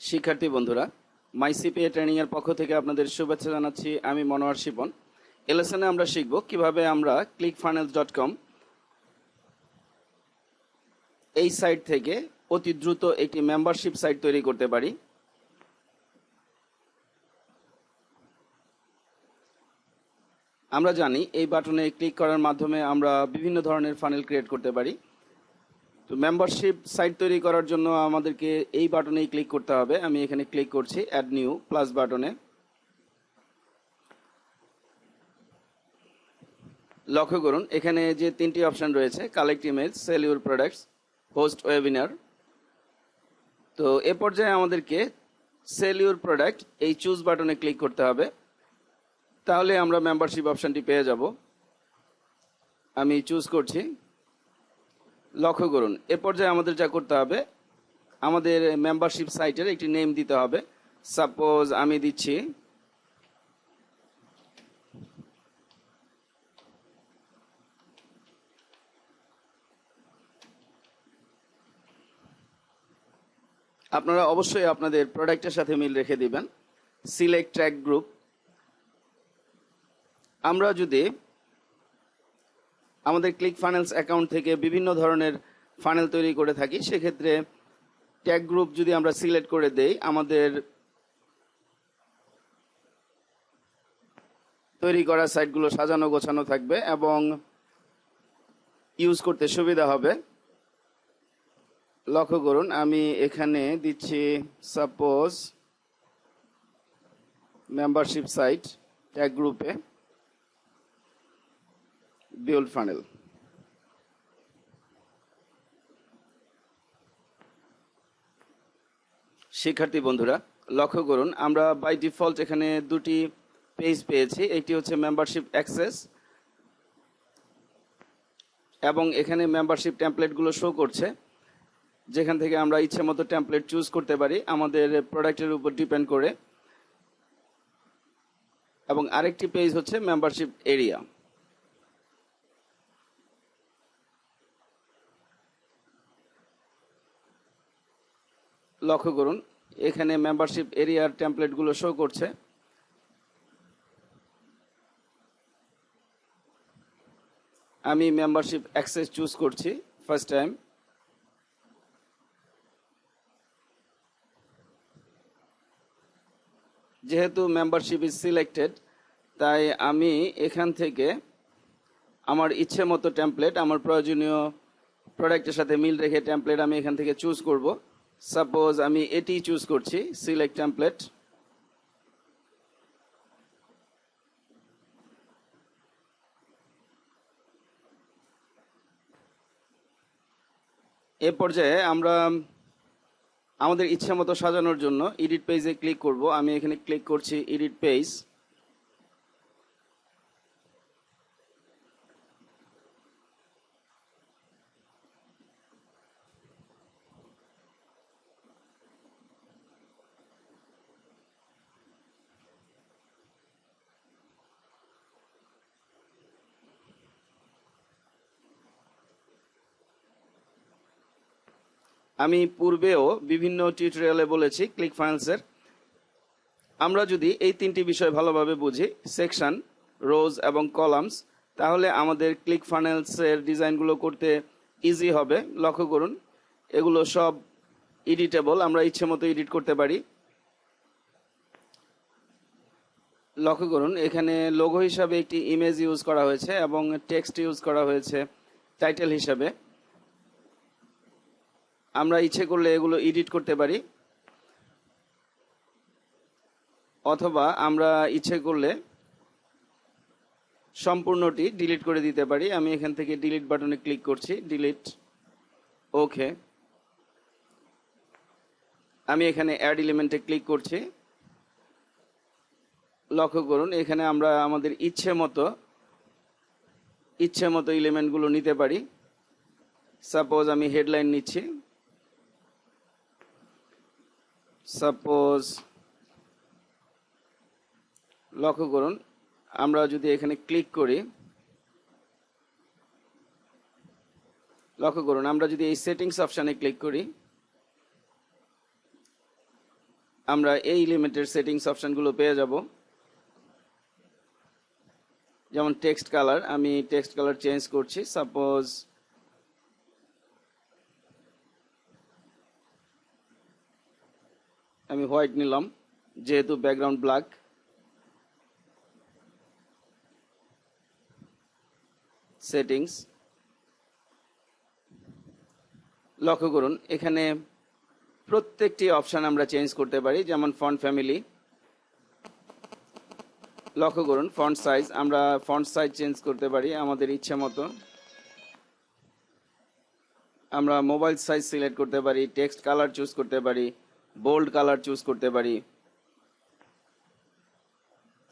শিক্ষার্থী বন্ধুরা মাইসিপিএ ট্রেনিং এর পক্ষ থেকে আপনাদের শুভেচ্ছা জানাচ্ছি। আমি মনোয়ার শিপন। এ লেসনে আমরা শিখব কীভাবে আমরা ক্লিক ফানেলস ডট কম এই সাইট থেকে অতি দ্রুত একটি মেম্বারশিপ সাইট তৈরি করতে পারি। আমরা জানি এই বাটনে ক্লিক করার মাধ্যমে আমরা বিভিন্ন ধরনের ফানেল ক্রিয়েট করতে পারি। তো মেম্বারশিপ সাইট তৈরি করার জন্য আমাদেরকে এই বাটনেই ক্লিক করতে হবে। আমি এখানে ক্লিক করছি অ্যাড নিউ প্লাস বাটনে। লক্ষ্য করুন, এখানে যে তিনটি অপশন রয়েছে collect image sell your products host webinar তো এ পর্যায়ে আমাদেরকে সেল ইউর প্রোডাক্ট এই চুজ বাটনে ক্লিক করতে হবে। তাহলে আমরা মেম্বারশিপ অপশনটি পেয়ে যাব। আমি চুজ করছি। লক্ষ্য করুন, এ পর্যায়ে আমাদের যা করতে হবে, আমাদের মেম্বারশিপ সাইটের একটি নেম দিতে হবে। সাপোজ আমি দিচ্ছি, আপনারা অবশ্যই আপনাদের প্রোডাক্টের সাথে মিল রেখে দিবেন। সিলেক্ট ট্র্যাক গ্রুপ আমরা যদি আমাদের ক্লিক ফানেলস অ্যাকাউন্ট থেকে বিভিন্ন ধরনের ফানেল তৈরি করে থাকি। সেক্ষেত্রে ট্যাগ গ্রুপ যদি আমরা সিলেক্ট করে দেই, আমাদের তৈরি করা সাইটগুলো সাজানো গোছানো থাকবে এবং ইউজ করতে সুবিধা হবে। লক্ষ্য করুন, আমি এখানে দিচ্ছি, সাপোজ, মেম্বারশিপ সাইট, ট্যাগ গ্রুপে। বিউল ফানেল শিক্ষার্থী বন্ধুরা, লক্ষ্য করুন, আমরা বাই ডিফল্ট এখানে দুটি পেজ পেয়েছি। একটি হচ্ছে মেম্বারশিপ অ্যাক্সেস এবং এখানে মেম্বারশিপ টেমপ্লেটগুলো শো করছে, যেখান থেকে আমরা ইচ্ছে মতো টেমপ্লেট চুজ করতে পারি, আমাদের প্রোডাক্টের উপর ডিপেন্ড করে। এবং আরেকটি পেজ হচ্ছে মেম্বারশিপ এরিয়া লক্ষ্য করুন, এখানে মেম্বারশিপ এরিয়ার টেমপ্লেটগুলো শো করছে। আমি মেম্বারশিপ অ্যাক্সেস চুজ করছি ফার্স্ট টাইম যেহেতু মেম্বারশিপ ইজ সিলেক্টেড তাই আমি এখান থেকে আমার ইচ্ছে মতো টেমপ্লেট আমার প্রয়োজনীয় প্রোডাক্টের সাথে মিল রেখে টেমপ্লেট আমি এখান থেকে চুজ করব। সাপোজ আমি এটি চুজ করছি সিলেক্ট টেমপ্লেট এ পর্যায়ে আমরা আমাদের ইচ্ছা মতো সাজানোর জন্য এডিট পেজে ক্লিক করব। আমি এখানে ক্লিক করছি এডিট পেজ আমি পূর্বেও বিভিন্ন টিউটোরিয়ালে বলেছি ক্লিক ফাইলসের আমরা যদি এই তিনটি বিষয় ভালোভাবে বুঝি সেকশন রোজ এবং কলামস তাহলে আমাদের ক্লিক ফানেলসের ডিজাইনগুলো করতে ইজি হবে। লক্ষ্য করুন, এগুলো সব এডিটেবল আমরা ইচ্ছে মতো এডিট করতে পারি। লক্ষ্য করুন, এখানে লোগো হিসাবে একটি ইমেজ ইউজ করা হয়েছে এবং টেক্সট ইউজ করা হয়েছে টাইটেল হিসাবে। আমরা ইচ্ছে করলে এগুলো এডিট করতে পারি। অথবা আমরা ইচ্ছে করলে সম্পূর্ণটি ডিলিট করে দিতে পারি। আমি এখান থেকে ডিলিট বাটনে ক্লিক করছি ডিলিট ওকে আমি এখানে অ্যাড এলিমেন্টে ক্লিক করছি। লক্ষ্য করুন, এখানে আমরা আমাদের ইচ্ছে মতো ইচ্ছে মতো এলিমেন্টগুলো নিতে পারি। সাপোজ আমি হেডলাইন নিচ্ছি। সাপোজ লক্ষ্য করুন, আমরা যদি এখানে ক্লিক করি, লক্ষ্য করুন, আমরা যদি এই সেটিংস অপশানে ক্লিক করি, আমরা এই লিমিটের সেটিংস অপশানগুলো পেয়ে যাব। যেমন টেক্সট কালার আমি টেক্সট কালার চেঞ্জ করছি। সাপোজ আমি হোয়াইট নিলাম, যেহেতু ব্যাকগ্রাউন্ড ব্ল্যাক। সেটিংস। লক্ষ্য করুন, এখানে প্রত্যেকটি অপশান আমরা চেঞ্জ করতে পারি, যেমন ফন্ট ফ্যামিলি। লক্ষ্য করুন, ফন্ট সাইজ, আমরা ফন্ট সাইজ চেঞ্জ করতে পারি আমাদের ইচ্ছে মতো। আমরা মোবাইল সাইজ সিলেক্ট করতে পারি, টেক্সট কালার চুজ করতে পারি। বোল্ড কালার চুজ করতে পারি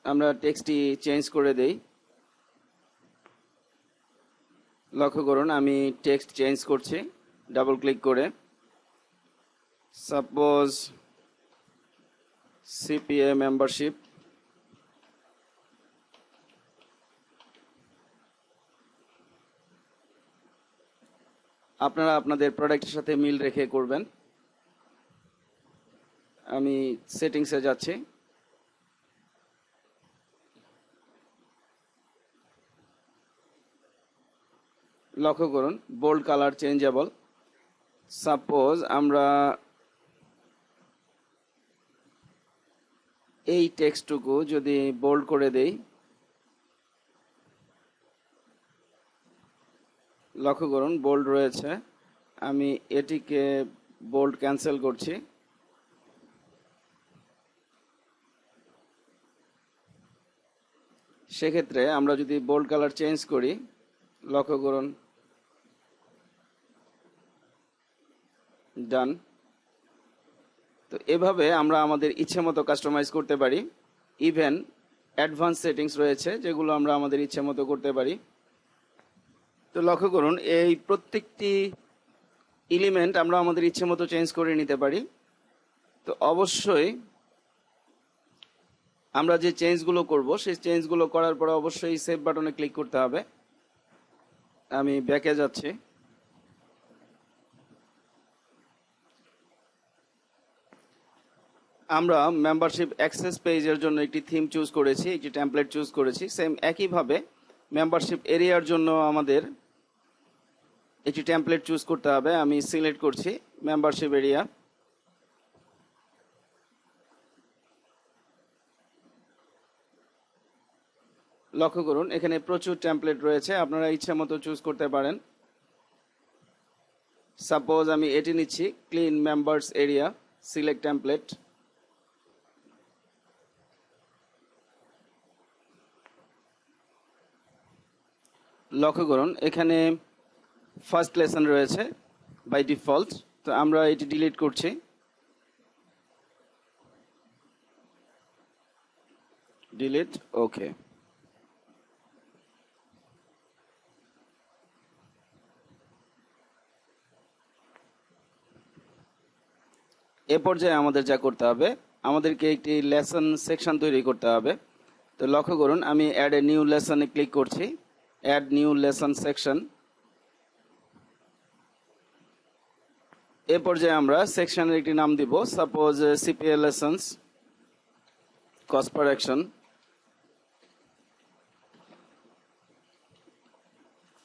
আমরা টেক্সটটি চেঞ্জ করে দেই লক্ষ্য করুন আমি টেক্সট চেঞ্জ করছি ডাবল ক্লিক করে সাপোজ সিপিএ মেম্বারশিপ আপনারা আপনাদের প্রোডাক্টের সাথে মিল রেখে করবেন আমি সেটিংসে যাচ্ছি। লক্ষ্য করুন বোল্ড কালার চেঞ্জেবল সাপোজ আমরা এই টেক্সটটুকু যদি বোল্ড করে দেই, লক্ষ্য করুন বোল্ড রয়েছে। আমি এটিকে বোল্ড ক্যান্সেল করছি। সেক্ষেত্রে আমরা যদি বোল্ড কালার চেঞ্জ করি, লক্ষ্য করুন। ডান তো এভাবে আমরা আমাদের ইচ্ছে মতো কাস্টমাইজ করতে পারি। ইভেন অ্যাডভান্স সেটিংস রয়েছে, যেগুলো আমরা আমাদের ইচ্ছে মতো করতে পারি। তো লক্ষ্য করুন, এই প্রত্যেকটি এলিমেন্ট আমরা আমাদের ইচ্ছে মতো চেঞ্জ করে নিতে পারি। তো অবশ্যই আমরা যে চেঞ্জগুলো করব, সেই চেঞ্জগুলো করার পরে অবশ্যই সেভ বাটনে ক্লিক করতে হবে। আমি ব্যাকে যাচ্ছি। আমরা মেম্বারশিপ অ্যাক্সেস পেজের জন্য একটি থিম চুজ করেছি, একটি টেমপ্লেট চুজ করেছি। সেম একইভাবে মেম্বারশিপ এরিয়ার জন্য আমাদের একটি টেমপ্লেট চুজ করতে হবে। আমি সিলেক্ট করছি মেম্বারশিপ এরিয়া লক্ষ্য করুন, এখানে প্রচুর টেমপ্লেট রয়েছে, আপনারা ইচ্ছে মতো চুজ করতে পারেন। সাপোজ আমি এটি নিচ্ছি clean members area select template লক্ষ্য করুন, এখানে ফার্স্ট লেসন রয়েছে বাই ডিফল্ট তো আমরা এটি ডিলিট করছি। ডিলিট ওকে এ পর্যায়ে আমাদের যা করতে হবে, আমাদেরকে একটি লেসন সেকশন তৈরি করতে হবে। তো লক্ষ্য করুন, আমি অ্যাড এ নিউ লেসনে ক্লিক করছি। অ্যাড নিউ লেসন সেকশন এ পর্যায়ে আমরা সেকশনের একটি নাম দিব suppose CPA lessons cost action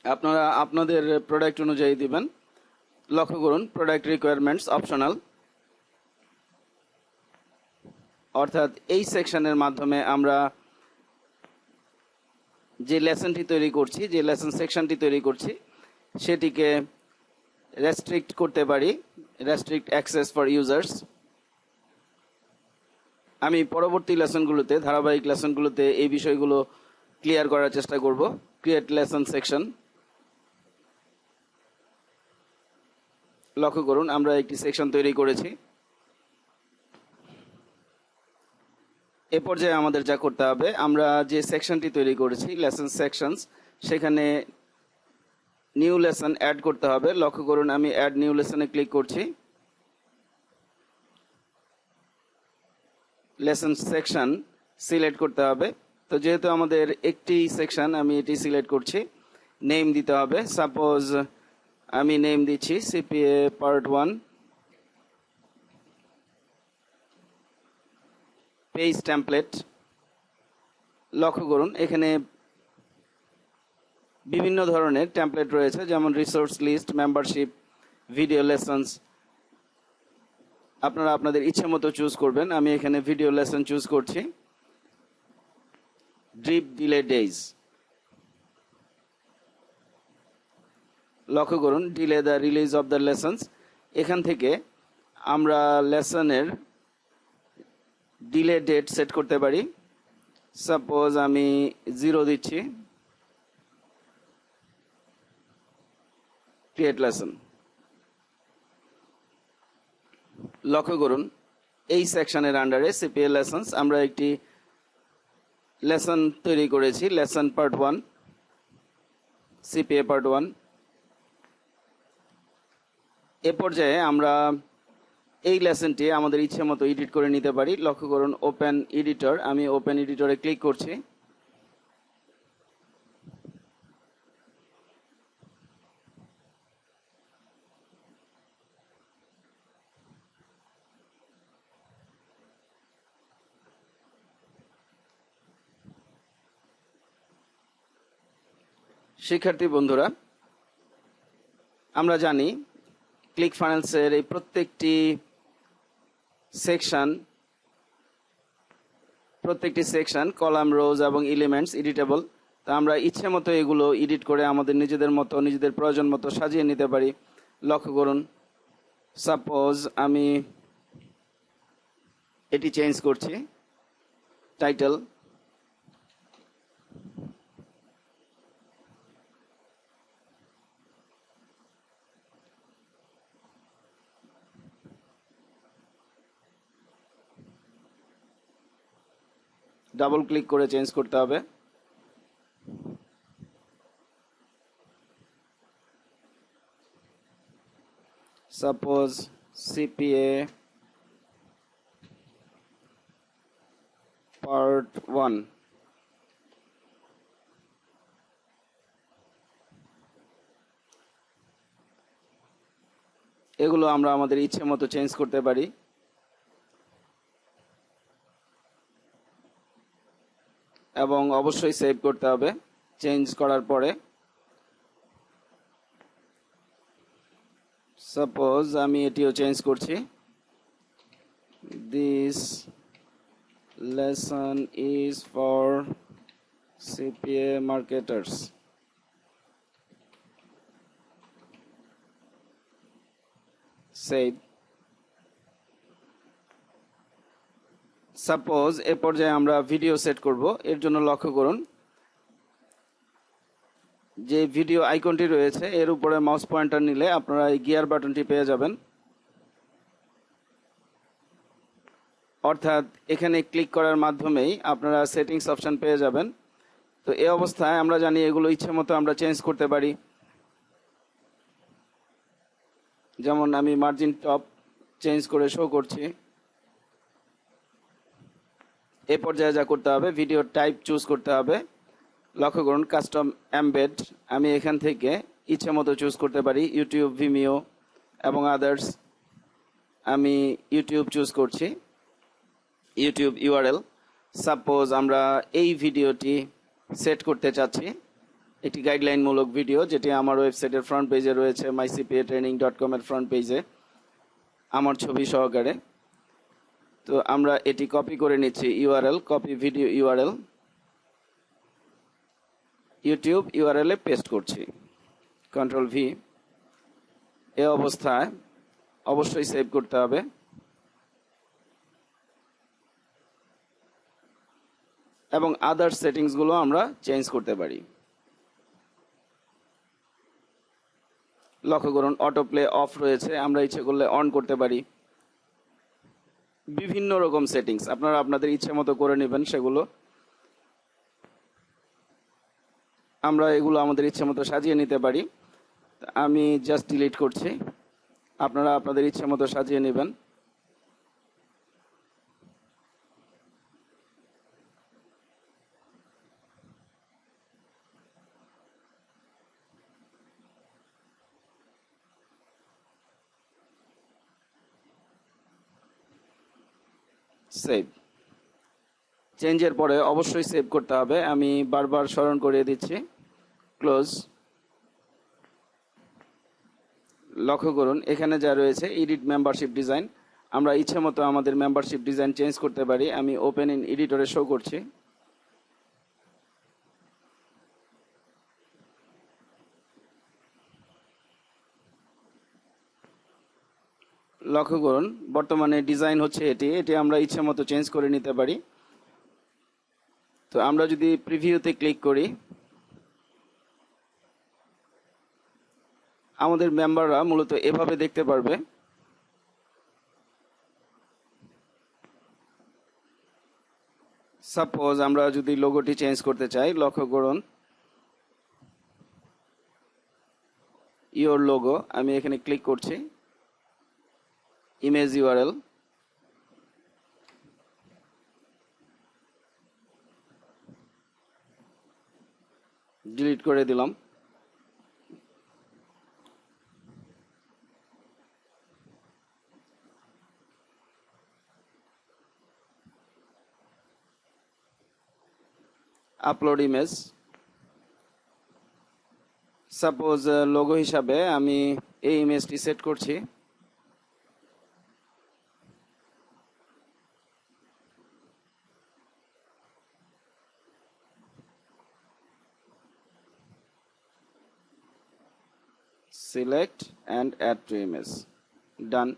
আপনারা আপনাদের প্রোডাক্ট অনুযায়ী দিবেন। লক্ষ্য করুন প্রোডাক্ট রিকোয়ারমেন্টস অপশনাল অর্থাৎ এই সেকশনের মাধ্যমে আমরা যে লেসনটি তৈরি করছি, যে লেসন সেকশনটি তৈরি করছি, সেটিকে রেস্ট্রিক্ট করতে পারি রেস্ট্রিক্ট অ্যাক্সেস ফর ইউজার্স আমি পরবর্তী লেসনগুলোতে, ধারাবাহিক লেসনগুলোতে এই বিষয়গুলো ক্লিয়ার করার চেষ্টা করব। ক্রিয়েট লেসন সেকশন লক্ষ্য করুন, আমরা একটি সেকশন তৈরি করেছি। এ পর্যায়ে আমাদের যা করতে হবে, আমরা যে সেকশনটি তৈরি করেছি লেসন সেকশনস সেখানে নিউ লেসন অ্যাড করতে হবে। লক্ষ্য করুন, আমি অ্যাড নিউ লেসনে ক্লিক করছি। লেসন সেকশন সিলেক্ট করতে হবে। তো যেহেতু আমাদের একটি সেকশন আমি এটি সিলেক্ট করছি। নেম দিতে হবে। সাপোজ আমি নেম দিচ্ছি CPA part one page template লক্ষ্য করুন, এখানে বিভিন্ন ধরনের টেমপ্লেট রয়েছে, যেমন resource list membership video lessons আপনারা আপনাদের ইচ্ছে মতো চুজ করবেন, আমি এখানে ভিডিও লেসন চুজ করছি। ড্রিপ ডিলে ডেইজ লক্ষ্য করুন delay the release of the lessons এখান থেকে আমরা লেসনের ডিলে ডেট সেট করতে পারি সাপোজ আমি জিরো দিচ্ছি ক্রিয়েট লেসন লক্ষ্য করুন এই সেকশনের আন্ডারে সিপিএল লেসন্স আমরা একটি লেসন তৈরি করেছি lesson part one CPA part one এ পর্যায়ে আমরা এই লেসনটি আমাদের ইচ্ছে মতো এডিট করে নিতে পারি। লক্ষ্য করুন, ওপেন এডিটর, আমি ওপেন এডিটরে ক্লিক করছি। শিক্ষার্থী বন্ধুরা, আমরা জানি, ক্লিক ফাইন্যান্সের এই প্রত্যেকটি সেকশন, প্রত্যেকটি সেকশন, কলাম, রোজ এবং এলিমেন্টস এডিটেবল। তা আমরা ইচ্ছে মতো এগুলো এডিট করে আমাদের নিজেদের মতো, নিজেদের প্রয়োজন মতো সাজিয়ে নিতে পারি। লক্ষ্য করুন সাপোজ আমি এটি চেঞ্জ করছি টাইটেল ডাবল ক্লিক করে চেঞ্জ করতে হবে। Suppose CPA part one. এগুলো আমরা আমাদের ইচ্ছে মতো চেঞ্জ করতে পারি। এবং অবশ্যই সেভ করতে হবে। চেঞ্জ করার পরে সাপোজ আমি এটিও চেঞ্জ করছি। This lesson is for CPA marketers save suppose এ পর্যায়ে আমরা ভিডিও সেট করব। এর জন্য লক্ষ্য করুন। যে ভিডিও আইকনটি রয়েছে, এর উপরে মাউস পয়েন্টার নিলে আপনারা এই গিয়ার বাটনটি পেয়ে যাবেন। অর্থাৎ এখানে ক্লিক করার মাধ্যমেই আপনারা সেটিংস অপশান পেয়ে যাবেন। তো এ অবস্থায় আমরা জানি এগুলো ইচ্ছে মতো আমরা চেঞ্জ করতে পারি। যেমন আমি মার্জিন টপ চেঞ্জ করে শো করছি। এ পর্যায়ে যা করতে হবে ভিডিও টাইপ চুজ করতে হবে। লক্ষ্য করুন কাস্টম এমবেড আমি এখান থেকে ইচ্ছে মতো চুজ করতে পারি ইউটিউব ভিমিও এবং আদার্স আমি ইউটিউব চুজ করছি ইউটিউব ইউআরএল সাপোজ আমরা এই ভিডিওটি সেট করতে চাচ্ছি, একটি গাইডলাইনমূলক ভিডিও যেটি আমার ওয়েবসাইটের ফ্রন্ট পেজে রয়েছে মাইসিপিএ ট্রেনিং ডট কমের ফ্রন্ট পেজে আমার ছবি সহকারে। তো আমরা এটি কপি করে নিচ্ছি URL copy video URL YouTube URL এ পেস্ট করছি। কন্ট্রোল ভি এ অবস্থায় অবশ্যই সেভ করতে হবে। এবং আদার সেটিংসগুলো আমরা চেঞ্জ করতে পারি। লক্ষ্য করুন অটো প্লে অফ রয়েছে, আমরা ইচ্ছে করলে অন করতে পারি। বিভিন্ন রকম সেটিংস আপনারা আপনাদের ইচ্ছে মতো করে নেবেন সেগুলো। আমরা এগুলো আমাদের ইচ্ছে মতো সাজিয়ে নিতে পারি। আমি জাস্ট ডিলিট করছি। আপনারা আপনাদের ইচ্ছে মতো সাজিয়ে নেবেন। সেভ চেঞ্জের পরে অবশ্যই সেভ করতে হবে। আমি বারবার স্মরণ করিয়ে দিচ্ছি। ক্লোজ লক্ষ্য করুন, এখানে যা রয়েছে এডিট মেম্বারশিপ ডিজাইন আমরা ইচ্ছে মতো আমাদের মেম্বারশিপ ডিজাইন চেঞ্জ করতে পারি। আমি ওপেন ইন এডিটরে শো করছি। লক্ষ্য করুন, বর্তমানে ডিজাইন হচ্ছে এটি। এটি আমরা ইচ্ছে মতো চেঞ্জ করে নিতে পারি। তো আমরা যদি প্রিভিউতে ক্লিক করি, আমাদের মেম্বাররা মূলত এভাবে দেখতে পারবে। সাপোজ আমরা যদি লোগোটি চেঞ্জ করতে চাই, লক্ষ্য করুন ইওর লোগো আমি এখানে ক্লিক করছি। ইমেজ ইউআরএল ডিলিট করে দিলাম। আপলোড ইমেজ সাপোজ লোগো হিসাবে আমি এই ইমেজটি সেট করছি। Select and add to image done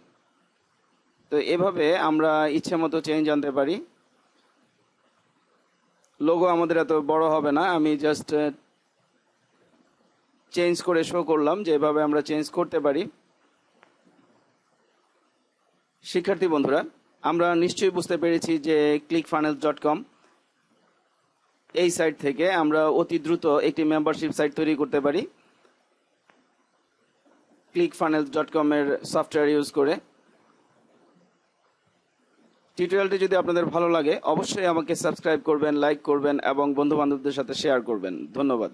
তো এভাবে আমরা ইচ্ছে মতো চেঞ্জ আনতে পারি। লোগো আমাদের এত বড় হবে না। আমি জাস্ট চেঞ্জ করে শো করলাম যে এভাবে আমরা চেঞ্জ করতে পারি। শিক্ষার্থী বন্ধুরা, আমরা নিশ্চয়ই বুঝতে পেরেছি যে ক্লিক ফানেল ডট কম এই সাইট থেকে আমরা অতি দ্রুত একটি মেম্বারশিপ সাইট তৈরি করতে পারি। ক্লিক ফানেলস ডট কমের সফটওয়্যার ইউজ করে। টিউটোরিয়ালটি যদি আপনাদের ভালো লাগে, অবশ্যই আমাকে সাবস্ক্রাইব করবেন লাইক করবেন এবং বন্ধু বান্ধবদের সাথে শেয়ার করবেন। ধন্যবাদ।